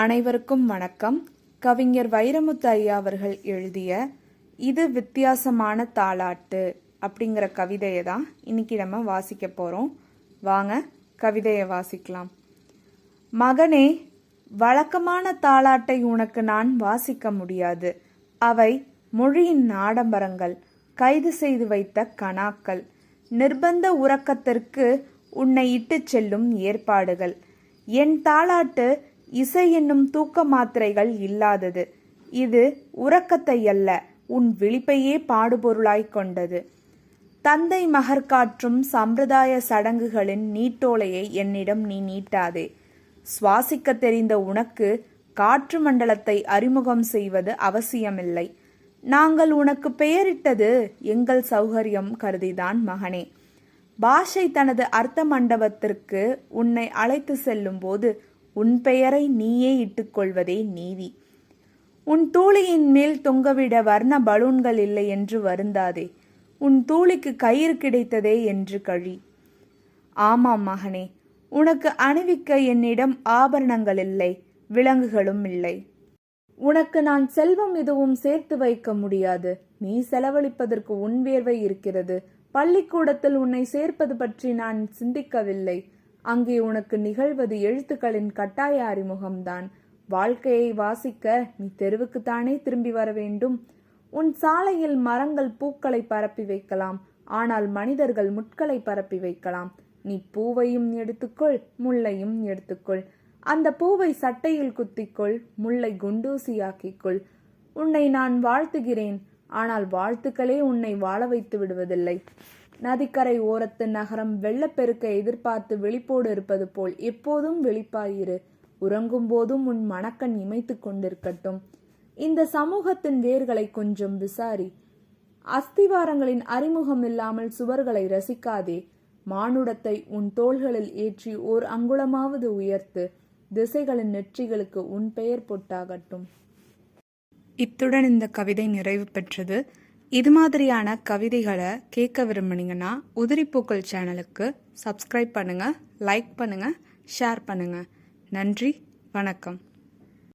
அனைவருக்கும் வணக்கம். கவிஞர் வைரமுத்து ஐயா அவர்கள் எழுதிய இது வித்தியாசமான தாளாட்டு அப்படிங்கிற கவிதையை தான் இன்னைக்கு நம்ம வாசிக்க போகிறோம் வாங்க கவிதையை வாசிக்கலாம். மகனே வழக்கமான தாளாட்டை உனக்கு நான் வாசிக்க முடியாது. அவை மொழியின் ஆடம்பரங்கள் கைது செய்து வைத்த கணாக்கள் நிர்பந்த உறக்கத்திற்கு உன்னை இட்டுச் செல்லும் ஏற்பாடுகள். என் தாளாட்டு இசை என்னும் தூக்க மாத்திரைகள் இல்லாதது. இது உறக்கத்தை அல்ல உன் விழிப்பையே பாடுபொருளாய்க் கொண்டது. தந்தை மகர் காற்றும் சம்பிரதாய சடங்குகளின் நீட்டோலையை என்னிடம் நீ நீட்டாதே. சுவாசிக்க தெரிந்த உனக்கு காற்று மண்டலத்தை அறிமுகம் செய்வது அவசியமில்லை. நாங்கள் உனக்கு பெயரிட்டது எங்கள் சௌகரியம் கருதிதான் மகனே. பாஷை தனது அர்த்த மண்டபத்திற்கு உன்னை அழைத்து செல்லும் போது உன் பெயரை நீயே இட்டுக்கொள்வதே நீதி. உன் தூளியின் மேல் தொங்கவிட வர்ண பலூன்கள் இல்லை என்று வருந்தாதே. உன் தூளிக்கு கயிறு கிடைத்ததே என்று கழி. ஆமாம் மகனே உனக்கு அணிவிக்க என்னிடம் ஆபரணங்கள் இல்லை விலங்குகளும் இல்லை. உனக்கு நான் செல்வம் எதுவும் சேர்த்து வைக்க முடியாது. நீ செலவழிப்பதற்கு உன் வேர்வை இருக்கிறது. பள்ளிக்கூடத்தில் உன்னை சேர்ப்பது பற்றி நான் சிந்திக்கவில்லை. அங்கே உனக்கு நிகழ்வது எழுத்துக்களின் கட்டாய அறிமுகம்தான். வாழ்க்கையை வாசிக்க நீ தெருவுக்குத்தானே திரும்பி வர வேண்டும். உன் சாலையில் மரங்கள் பூக்களை பரப்பி வைக்கலாம். ஆனால் மனிதர்கள் முட்களை பரப்பி வைக்கலாம். நீ பூவையும் எடுத்துக்கொள் முள்ளையும் எடுத்துக்கொள். அந்த பூவை சட்டையில் குத்திக்கொள் முல்லை குண்டூசியாக்கிக்கொள். உன்னை நான் வாழ்த்துகிறேன். ஆனால் வாழ்த்துக்களே உன்னை வாழ வைத்து விடுவதில்லை. நதிக்கரை ஓரத்து நகரம் வெள்ளப்பெருக்கை எதிர்பார்த்து விழிப்போடு இருப்பது போல் எப்போதும் விழிப்பாயிரு. உறங்கும் போதும் உன் மணக்கண் இமைத்துக் கொண்டிருக்கட்டும். இந்த சமூகத்தின் வேர்களை கொஞ்சம் விசாரி. அஸ்திவாரங்களின் அறிமுகம் இல்லாமல் சுவர்களை ரசிக்காதே. மானுடத்தை உன் தோள்களில் ஏற்றி ஓர் அங்குலமாவது உயர்த்து. திசைகளின் நெற்றிகளுக்கு உன் பெயர் பொட்டாகட்டும். இத்துடன் இந்த கவிதை நிறைவு பெற்றது. இது மாதிரியான கவிதைகளை கேட்க விரும்புனீங்கன்னா உதிரிப்பூக்கள் சேனலுக்கு சப்ஸ்கிரைப் பண்ணுங்கள் லைக் பண்ணுங்கள் ஷேர் பண்ணுங்கள் நன்றி வணக்கம்.